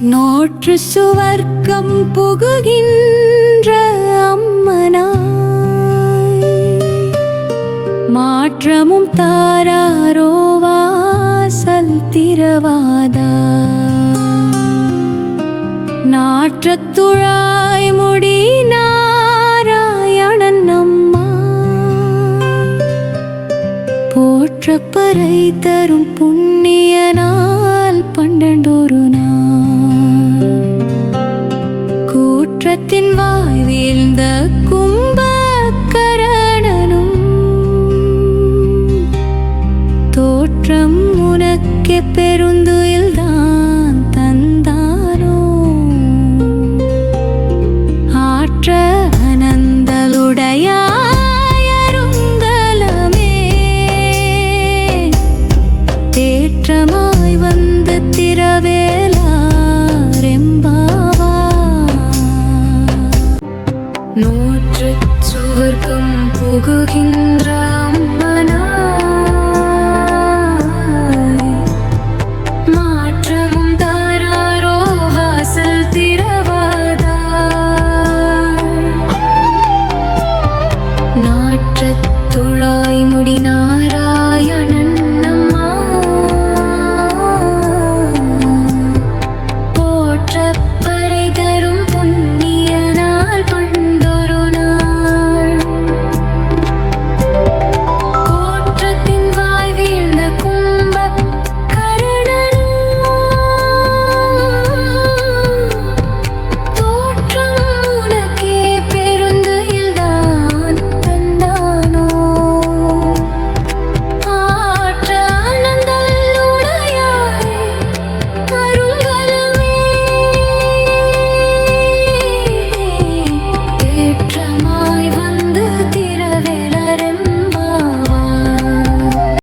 நோற்று சுவர்க்கம் புகுகின்ற அம்மனாய். மாற்றமும் தாராரோ வாசல் திரவாதா நாற்றத்துழாய் முடி நாராயணன் அம்மா. போற்றப்பறை தரும் புண்ணியனால் குன்றத்தின் வாய் வீழ்ந்த கும்பக்கரணனும் தோற்றம் உனக்கு பெருந்துயில் தான் தந்தானோ? ஆற்ற அனந்தலுடையா தேற்றமாய் வந்த திரவேல் மாற்றச் சுவர்க்கம் புகுகின்ற மாற்றமும் தாராரோ வாசல் திறவாதா நாற்றத் துழாய் முடி நாராயண